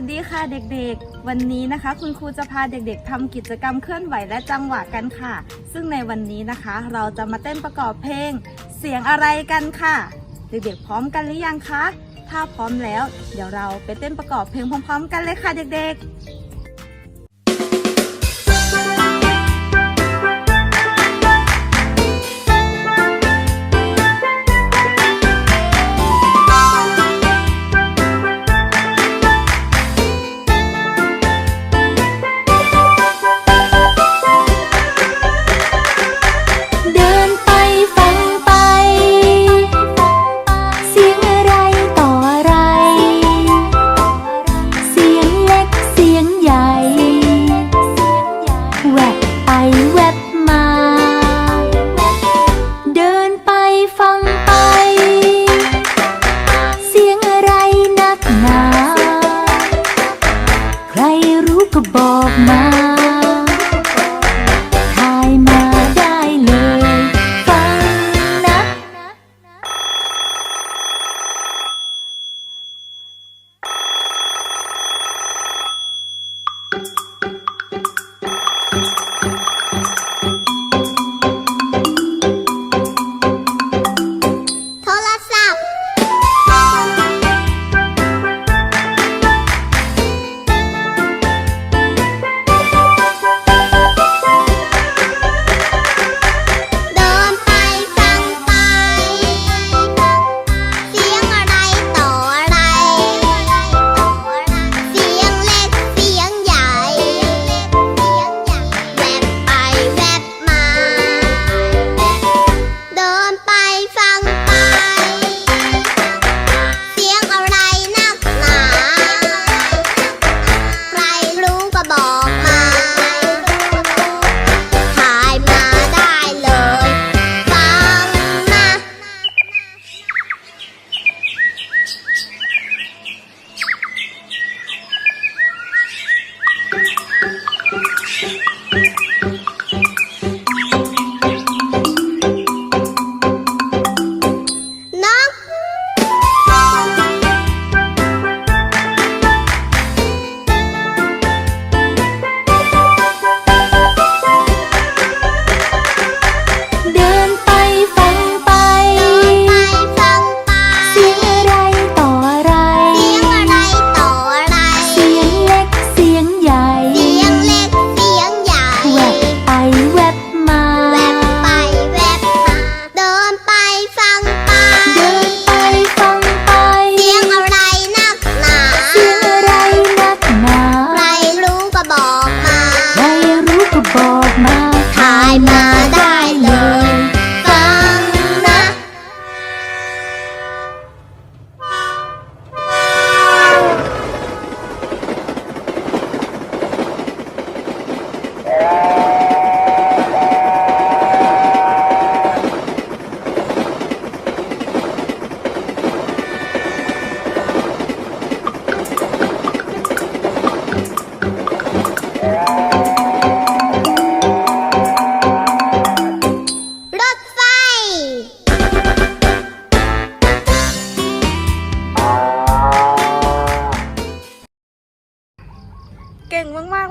สดีค่ะเด็กๆ วันนี้นะคะ คุณครูจะพาเด็กๆทำกิจกรรมเคลื่อนไหวและจังหวะกันค่ะ ซึ่งในวันนี้นะคะ เราจะมาเต้นประกอบเพลง เสียงอะไรกันค่ะ เด็กๆ พร้อมกันหรือยังคะ ถ้าพร้อมแล้ว เดี๋ยวเราไปเต้นประกอบเพลงพร้อม ๆ กันเลยค่ะเด็กๆ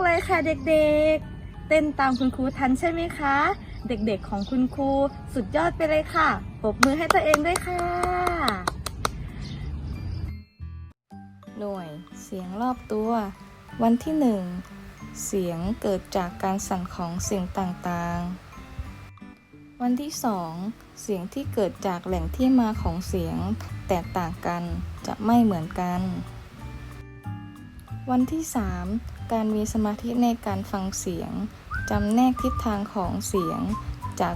เลยค่ะเด็กๆ เต้นตามคุณครูทันใช่ไหมคะ เด็กๆของคุณครูสุดยอดไปเลยค่ะปรบมือให้ตัวเองด้วยค่ะ หน่วย เสียงรอบตัว วันที่หนึ่งเสียงเกิดจากการสั่นของสิ่งต่างๆ วันที่สองเสียงที่เกิดจากแหล่งที่มาของเสียงแตกต่างกันจะไม่เหมือนกัน วันที่สาม การมีสมาธิในการฟังเสียงจำแนกทิศทางของเสียง จาก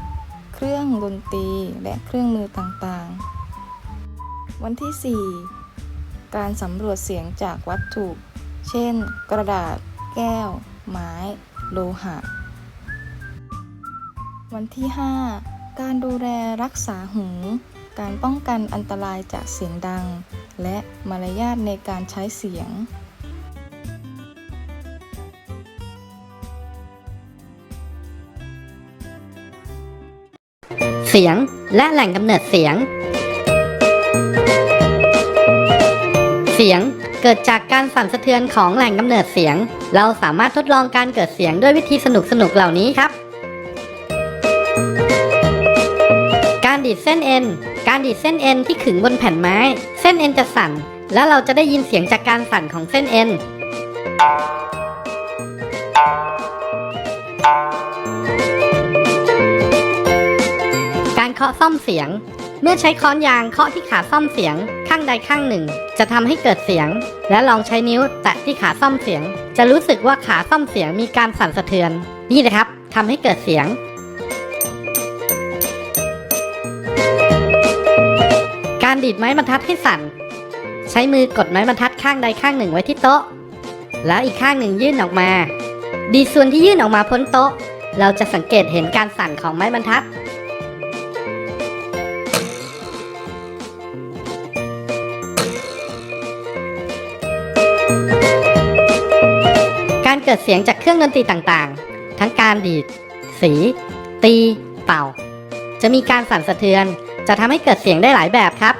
เครื่องดนตรีและเครื่องมือต่างๆ วันที่สี่การสำรวจเสียงจากวัตถุ เช่น กระดาษ แก้ว ไม้ โลหะ วันที่ 5 การดูแลรักษาหู การป้องกันอันตรายจากเสียงดัง และมารยาทในการใช้เสียง เสียง และแหล่งกำเนิดเสียง เสียงเกิดจากการสั่นสะเทือนของแหล่งกำเนิดเสียง เราสามารถทดลองการเกิดเสียงด้วยวิธีสนุกๆเหล่านี้ครับ การดีดเส้นเอ็น การดีดเส้นเอ็นที่ขึงบนแผ่นไม้ เส้นเอ็นจะสั่น และเราจะได้ยินเสียงจากการสั่นของเส้นเอ็นารเคาะซ่อมเสียง เมื่อใช้ค้อนยางเคาะที่ขาซ่อมเสียง ข้างใดข้างหนึ่ง จะทำให้เกิดเสียง และลองใช้นิ้วแตะที่ขาซ่อมเสียง จะรู้สึกว่าขาซ่อมเสียงมีการสั่นสะเทือน นี่นะครับทำให้เกิดเสียง การดีดไม้บรรทัดให้สั่น ใช้มือกดไม้บรรทัดข้างใดข้างหนึ่งไว้ที่โต๊ะ แล้วอีกข้างหนึ่งยื่นออกมา ดีดส่วนที่ยื่นออกมาพ้นโต๊ะ เราจะสังเกตเห็นการสั่นของไม้บรรทัด เกิดเสียงจากเครื่องดนตรีต่างๆ ทั้งการดีด สี ตี เป่า จะมีการสั่นสะเทือน จะทำให้เกิดเสียงได้หลายแบบครับ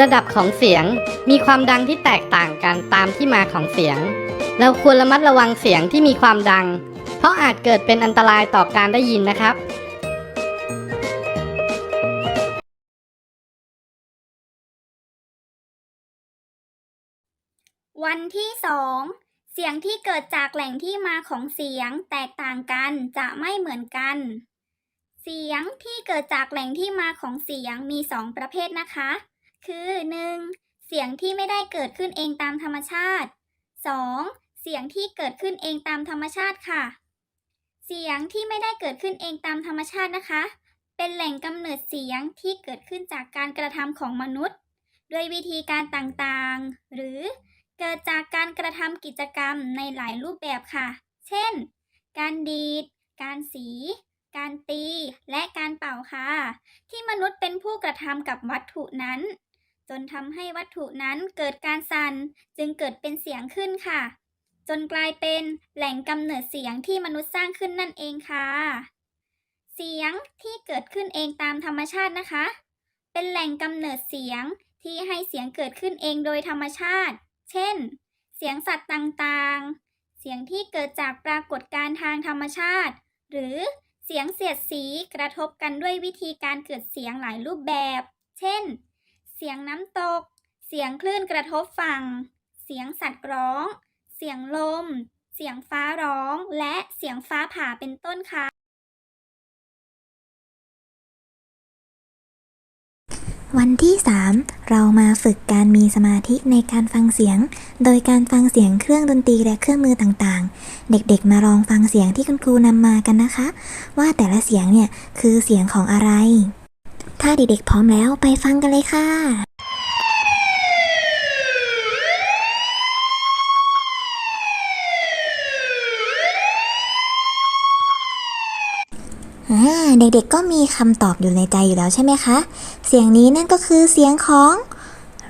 ระดับของเสียงมีความดังที่แตกต่างกันตามที่มาของเสียง เราควรระมัดระวังเสียงที่มีความดัง เพราะอาจเกิดเป็นอันตรายต่อการได้ยินนะครับ วันที่ 2 เสียงที่เกิดจากแหล่งที่มาของเสียงแตกต่างกันจะไม่เหมือนกัน เสียงที่เกิดจากแหล่งที่มาของเสียงมี 2 ประเภทนะคะ คือ 1. เสียงที่ไม่ได้เกิดขึ้นเองตามธรรมชาติ 2. เสียงที่เกิดขึ้นเองตามธรรมชาติค่ะ เสียงที่ไม่ได้เกิดขึ้นเองตามธรรมชาตินะคะ เป็นแหล่งกำเนิดเสียงที่เกิดขึ้นจากการกระทำของมนุษย์ ด้วยวิธีการต่างๆ หรือ เกิดจากการกระทำกิจกรรมในหลายรูปแบบค่ะ เช่น การดีด การสี การตี และการเป่าค่ะ ที่มนุษย์เป็นผู้กระทำกับวัตถุนั้น จนทำให้วัตถุนั้นเกิดการสั่นจึงเกิดเป็นเสียงขึ้นค่ะ จนกลายเป็นแหล่งกำเนิดเสียงที่มนุษย์สร้างขึ้นนั่นเองค่ะ เสียงที่เกิดขึ้นเองตามธรรมชาตินะคะ เป็นแหล่งกำเนิดเสียงที่ให้เสียงเกิดขึ้นเองโดยธรรมชาติ เช่น เสียงสัตว์ต่างๆ เสียงที่เกิดจากปรากฏการณ์ทางธรรมชาติ หรือเสียงเสียดสีกระทบกันด้วยวิธีการเกิดเสียงหลายรูปแบบ เช่น เสียงน้ำตก เสียงคลื่นกระทบฝั่ง เสียงสัตว์ร้อง เสียงลม เสียงฟ้าร้อง และเสียงฟ้าผ่าเป็นต้นค่ะ วันที่ 3 เรามาฝึกการมีสมาธิในการฟังเสียง โดยการฟังเสียงเครื่องดนตรีและเครื่องมือต่างๆ เด็กๆมาลองฟังเสียงที่คุณครูนำมากันนะคะ ว่าแต่ละเสียงเนี่ยคือเสียงของอะไร ถ้าเด็กๆพร้อมแล้วไปฟังกันเลยค่ะ เด็กๆก็มีคำตอบอยู่ในใจอยู่แล้วใช่ไหมคะ เสียงนี้นั่นก็คือเสียงของ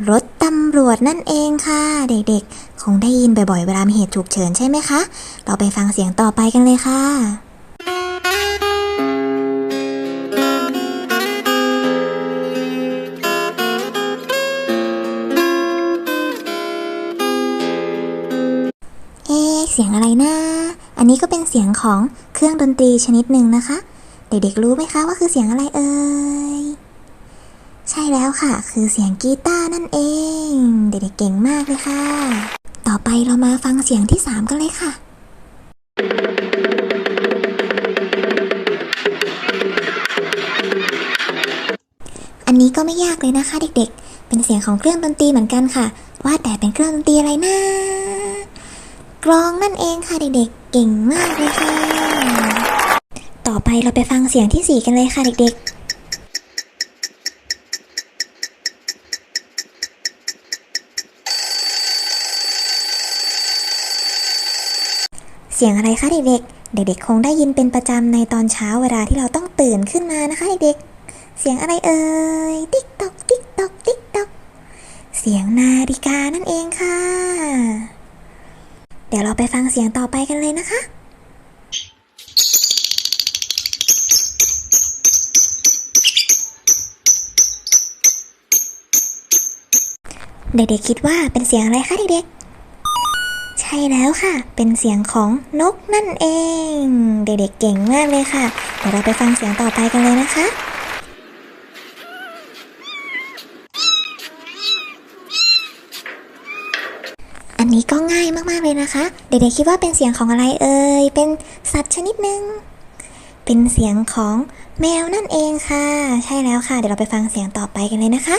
รถตำรวจนั่นเองค่ะ เด็กๆ คงได้ยินบ่อยๆ เวลามีเหตุฉุกเฉินใช่ไหมคะ เราไปฟังเสียงต่อไปกันเลยค่ะเอ๊เสียงอะไรนะ อันนี้ก็เป็นเสียงของเครื่องดนตรีชนิดหนึ่งนะคะ เด็กๆรู้ไหมคะว่าคือเสียงอะไรเอ่ย ใช่แล้วค่ะ คือเสียงกีตาร์นั่นเอง เด็กๆเก่งมากเลยค่ะ ต่อไปเรามาฟังเสียงที่ 3 กันเลยค่ะอันนี้ก็ไม่ยากเลยนะคะ เด็กๆ เป็นเสียงของเครื่องดนตรีเหมือนกันค่ะ ว่าแต่เป็นเครื่องดนตรีอะไรนะ กลองนั่นเองค่ะเด็กๆ เก่งมากเลยค่ะ ต่อไปเราไปฟังเสียงที่ 4 กันเลยค่ะเด็กๆเสียงอะไรคะเด็กๆ เด็กๆ คงได้ยินเป็นประจำในตอนเช้าเวลาที่เราต้องตื่นขึ้นมานะคะเด็กๆ เสียงอะไรเอ่ย ติ๊กตอก ติ๊กตอก ติ๊กตอก เสียงนาฬิกานั่นเองค่ะ เดี๋ยวเราไปฟังเสียงต่อไปกันเลยนะคะ เด็กๆคิดว่าเป็นเสียงอะไรคะเด็กๆ ใช่แล้วค่ะ เป็นเสียงของนกนั่นเอง เด็กๆเก่งมากเลยค่ะ เดี๋ยวเราไปฟังเสียงต่อไปกันเลยนะคะอันนี้ก็ง่ายมากๆเลยนะคะ เด็กๆคิดว่าเป็นเสียงของอะไรเอ่ย เป็นสัตว์ชนิดหนึ่ง เป็นเสียงของแมวนั่นเองค่ะ ใช่แล้วค่ะ เดี๋ยวเราไปฟังเสียงต่อไปกันเลยนะคะ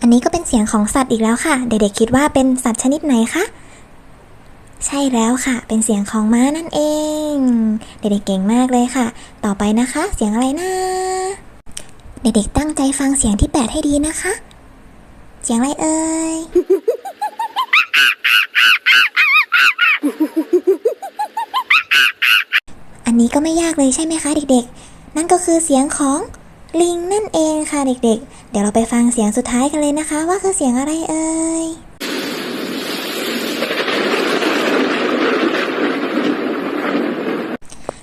อันนี้ก็เป็นเสียงของสัตว์อีกแล้วค่ะ เด็กๆคิดว่าเป็นสัตว์ชนิดไหนคะใช่แล้วค่ะ เป็นเสียงของม้านั่นเอง เด็กๆเก่งมากเลยค่ะ ต่อไปนะคะ เสียงอะไรนะ เด็กๆตั้งใจฟังเสียงที่แปดให้ดีนะคะ เสียงอะไรเอ่ย อันนี้ก็ไม่ยากเลยใช่ไหมคะ เด็กๆ นั่นก็คือเสียงของลิงนั่นเองค่ะเด็กๆ เดี๋ยวเราไปฟังเสียงสุดท้ายกันเลยนะคะ ว่าคือเสียงอะไรเอ่ย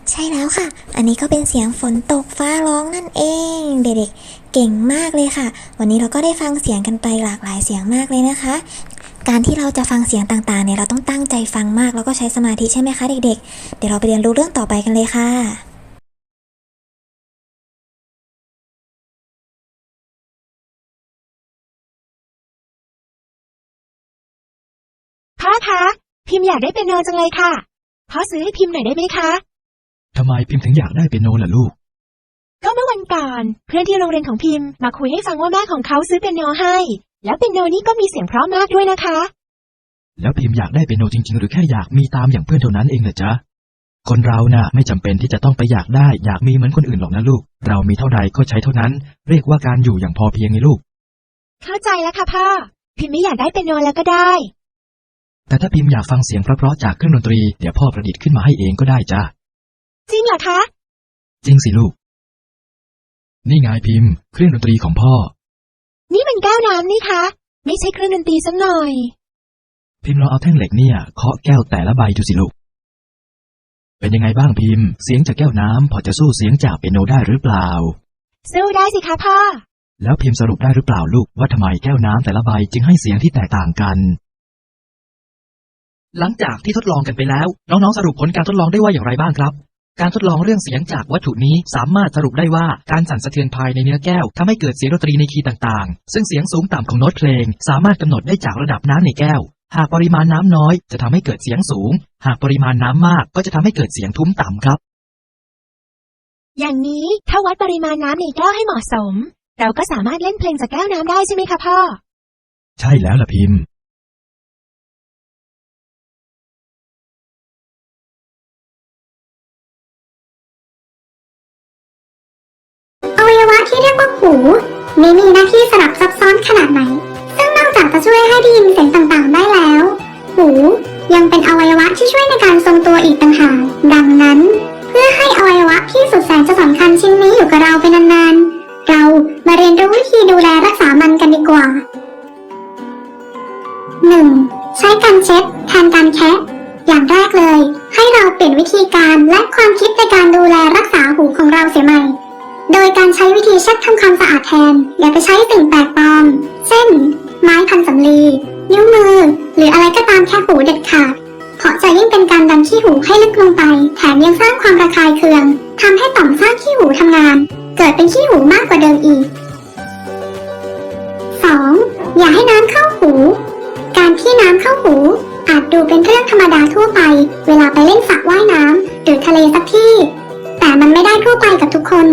ใช่แล้วค่ะ อันนี้ก็เป็นเสียงฝนตกฟ้าร้องนั่นเอง เด็กๆ เก่งมากเลยค่ะ วันนี้เราก็ได้ฟังเสียงกันไปหลากหลายเสียงมากเลยนะคะ การที่เราจะฟังเสียงต่างๆเนี่ยเราต้องตั้งใจฟังมากแล้วก็ใช้สมาธิใช่ไหมคะเด็กๆ เดี๋ยวเราไปเรียนรู้เรื่องต่อไปกันเลยค่ะ มพ์อยากได้เป็นโนจังเลยค่ะพ่อซื้อให้พิมพ์หน่อยได้ไหมคะ ทำไมพิมพ์ถึงอยากได้เปียโนล่ะลูก ก็เมื่อวันก่อน เพื่อนที่โรงเรียนของพิมพ์มาคุยให้ฟังว่าแม่ของเขาซื้อเป็นโนให้ แล้วเป็นโนนี่ก็มีเสียงเพราะมากด้วยนะคะ แล้วพิมพ์อยากได้เปียโนจริง ๆ หรือแค่อยากมีตามอย่างเพื่อนเท่านั้นเองเหรอจ๊ะ คนเราน่ะ ไม่จำเป็นที่จะต้องไปอยากได้ อยากมีเหมือนคนอื่นหรอกนะลูก เรามีเท่าใดก็ใช้เท่านั้น เรียกว่าการอยู่อย่างพอเพียงไงลูก เข้าใจแล้วค่ะพ่อ พิมพ์ไม่อยากได้เป็นโนแล้วก็ได้ แต่ถ้าพิมพ์อยากฟังเสียงเพราะๆจากเครื่องดนตรี เดี๋ยวพ่อประดิษฐ์ขึ้นมาให้เองก็ได้จ้ะ จริงเหรอคะ จริงสิลูก นี่ไงพิมพ์ เครื่องดนตรีของพ่อ นี่มันแก้วน้ำนี่คะ ไม่ใช่เครื่องดนตรีสักหน่อย พิมพ์ลองเอาแท่งเหล็กเนี่ยเคาะแก้วแต่ละใบดูสิลูก เป็นยังไงบ้างพิมพ์ เสียงจากแก้วน้ำพอจะสู้เสียงจากเปียโนได้หรือเปล่า สู้ได้สิคะพ่อ แล้วพิมพ์สรุปได้หรือเปล่าลูกว่าทำไมแก้วน้ำแต่ละใบจึงให้เสียงที่แตกต่างกัน หลังจากที่ทดลองกันไปแล้ว น้องๆสรุปผลการทดลองได้ว่าอย่างไรบ้างครับ การทดลองเรื่องเสียงจากวัตถุนี้สามารถสรุปได้ว่าการสั่นสะเทือนภายในเนื้อแก้วทำให้เกิดเสียงดนตรีในคีย์ต่างๆ ซึ่งเสียงสูงต่ำของโน้ตเพลง สามารถกำหนดได้จากระดับน้ำในแก้ว หากปริมาณน้ำน้อยจะทำให้เกิดเสียงสูง หากปริมาณน้ำมากก็จะทำให้เกิดเสียงทุ้มต่ำครับ อย่างนี้ถ้าวัดปริมาณน้ำในแก้วให้เหมาะสม เราก็สามารถเล่นเพลงจากแก้วน้ำได้ใช่ไหมคะพ่อ ใช่แล้วล่ะพิมพ์ มีมีหน้าที่สลับซับซ้อนขนาดไหน ซึ่งนอกจากจะช่วยให้ได้ยินเสียงต่างๆ ได้แล้ว หูยังเป็นอวัยวะที่ช่วยในการทรงตัวอีกต่างหาก ดังนั้น เพื่อให้อวัยวะที่สุดแสนจะสำคัญชิ้นนี้อยู่กับเราไปนานๆ เรามาเรียนรู้วิธีดูแลรักษามันกันดีกว่า 1. ใช้การเช็ดแทนการแทน อย่าไปใช้สิ่งแปลกปลอม เช่น ไม้พันสำลี นิ้วมือ หรืออะไรก็ตามแค่หูเด็ดขาดเพราะจะยิ่งเป็นการดันขี้หูให้ลึกลงไป แถมยังสร้างความระคายเคืองทำให้ต่อมสร้างขี้หูทำงาน เกิดเป็นขี้หูมากกว่าเดิมอีก 2. อย่าให้น้ำเข้าหู การที่น้ำเข้าหู อาจดูเป็นเรื่องธรรมดาทั่วไป เวลาไปเล่นสระว่ายน้ำหรือทะเลสักที่ แต่มันไม่ได้ทั่วไปกับทุกคน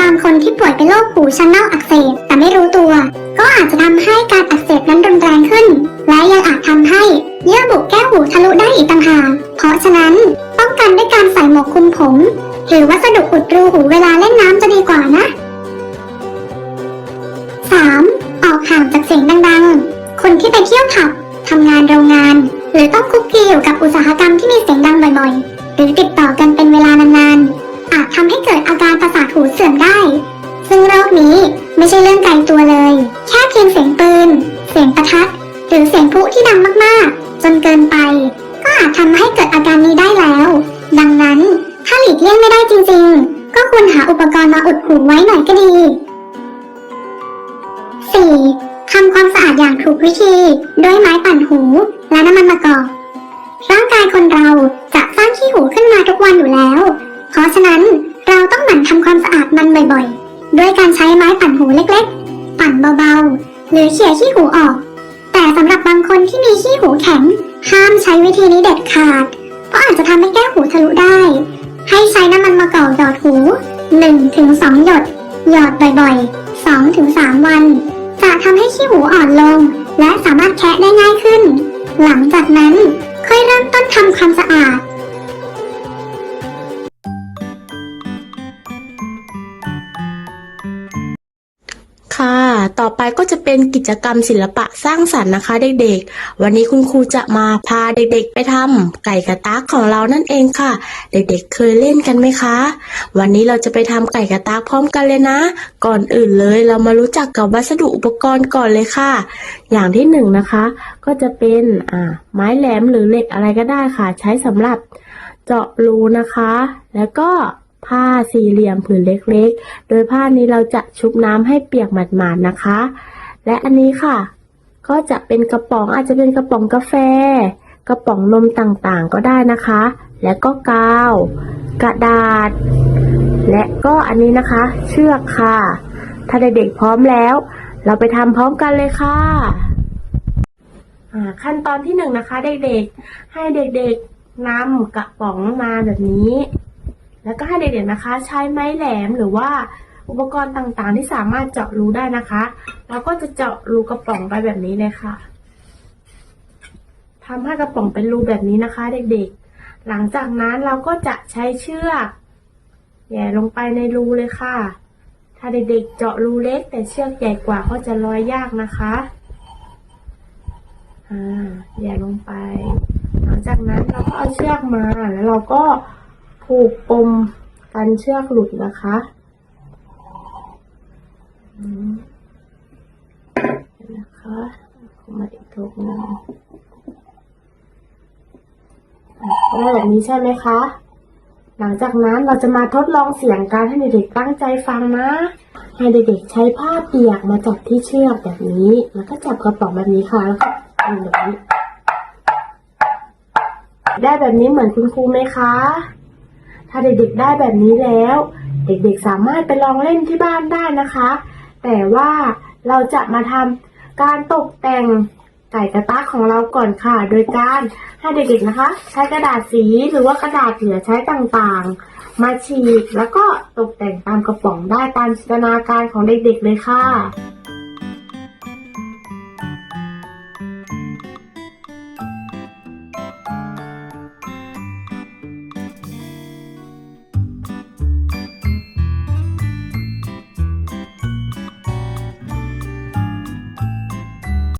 บางคนที่ป่วยเป็นโรคหูชั้นนอกอักเสบแต่ไม่รู้ตัว ก็อาจจะทำให้การอักเสบนั้นรุนแรงขึ้น และยังอาจทำให้เยื่อบุแก้วหูทะลุได้อีกต่างหากเพราะฉะนั้นป้องกันด้วยการใส่หมวกคลุมผม หรือวัสดุอุดรูหูเวลาเล่นน้ำจะดีกว่านะ 3. ออกห่างจากเสียงดังๆ คนที่ไปเที่ยวผับทำงานโรงงาน หรือต้องคุกคีอยู่กับอุตสาหกรรมที่มีเสียงดังบ่อยๆ หรือติดต่อกันเป็นเวลานานๆ อาจทำให้เกิดอาการประสาทหูเสื่อมได้ ซึ่งโรคนี้ไม่ใช่เรื่องไกลตัวเลย แค่เพียงเสียงปืน เสียงประทัด หรือเสียงพลุที่ดังมากๆ จนเกินไป ก็อาจทำให้เกิดอาการนี้ได้แล้ว ดังนั้นถ้าหลีกเลี่ยงไม่ได้จริงๆ ก็ควรหาอุปกรณ์มาอุดหูไว้หน่อยก็ดี 4. ทำความสะอาดอย่างถูกวิธี ด้วยไม้ปั่นหู บ่อยๆ ด้วยการใช้ไม้ปั่นหูเล็กๆ ปั่นเบาๆ หรือเขี่ยขี้หูออก แต่สำหรับบางคนที่มีขี้หูแข็ง ห้ามใช้วิธีนี้เด็ดขาด เพราะอาจจะทำให้แก้วหูทะลุได้ ให้ใช้น้ำมันมะกอกหยอดหู 1-2 หยด หยอดบ่อยๆ 2-3 วัน จะทำให้ขี้หูอ่อนลง และสามารถแคะได้ง่ายขึ้น หลังจากนั้นค่อยเริ่มต้นทำความสะอาด ต่อไปก็จะเป็นกิจกรรมศิลปะสร้างสรรค์นะคะ เด็กๆ วันนี้คุณครูจะมาพาเด็กๆ ไปทำไก่กระตากของเรานั่นเองค่ะ เด็กๆ เคยเล่นกันไหมคะ วันนี้เราจะไปทำไก่กระตากพร้อมกันเลยนะ ก่อนอื่นเลยเรามารู้จักกับวัสดุอุปกรณ์ก่อนเลยค่ะ อย่างที่หนึ่งนะคะ ก็จะเป็นอ่าไม้แหลมหรือเหล็กอะไรก็ได้ค่ะ ใช้สำหรับเจาะรูนะคะ แล้วก็ ผ้าสี่เหลี่ยมผืนเล็กๆ โดยผ้านี้เราจะชุบน้ำให้เปียกหมาดๆนะคะ และอันนี้ค่ะ ก็จะเป็นกระป๋องอาจจะเป็นกระป๋องกาแฟ กระป๋องนมต่างๆก็ได้นะคะ และก็กาว กระดาษ และก็อันนี้นะคะ เชือกค่ะ ถ้าเด็กๆพร้อมแล้ว เราไปทำพร้อมกันเลยค่ะขั้นตอนที่หนึ่งนะคะ เด็กๆ ให้เด็กๆนำกระป๋องมาแบบนี้ แล้วก็ให้เด็กๆนะคะ ใช้ไม้แหลมหรือว่าอุปกรณ์ต่างๆ ที่สามารถเจาะรูได้นะคะเราก็จะเจาะรูกระป๋องไปแบบนี้เลยค่ะทำให้กระป๋องเป็นรูแบบนี้นะคะ เด็กๆ หลังจากนั้นเราก็จะใช้เชือกแย่ลงไปในรูเลยค่ะ ถ้าเด็กๆ เจาะรูเล็ก แต่เชือกใหญ่กว่าก็จะลอยยากนะคะอ่าแย่ลงไป หลังจากนั้นเราก็เอาเชือกมาแล้วเราก็ ผูกปมกันเชือกหลุดนะคะนะคะมาอีกทบหนึ่งได้แบบนี้ใช่ไหมคะ หลังจากนั้นเราจะมาทดลองเสียงกันให้เด็กๆตั้งใจฟังนะ ให้เด็กๆใช้ผ้าเปียกมาจับที่เชือกแบบนี้ แล้วก็จับกระป๋องแบบนี้ค่ะแล้วก็ทำแบบนี้ ได้แบบนี้เหมือนคุณครูไหมคะ ถ้าเด็กๆได้แบบนี้แล้ว เด็กๆสามารถไปลองเล่นที่บ้านได้นะคะ แต่ว่าเราจะมาทำการตกแต่งไก่กระตากของเราก่อนค่ะ โดยการให้เด็กๆนะคะ ใช้กระดาษสีหรือว่ากระดาษเหลือใช้ต่างๆ มาฉีกแล้วก็ตกแต่งตามกระป๋องได้ตามจินตนาการของเด็กๆเลยค่ะ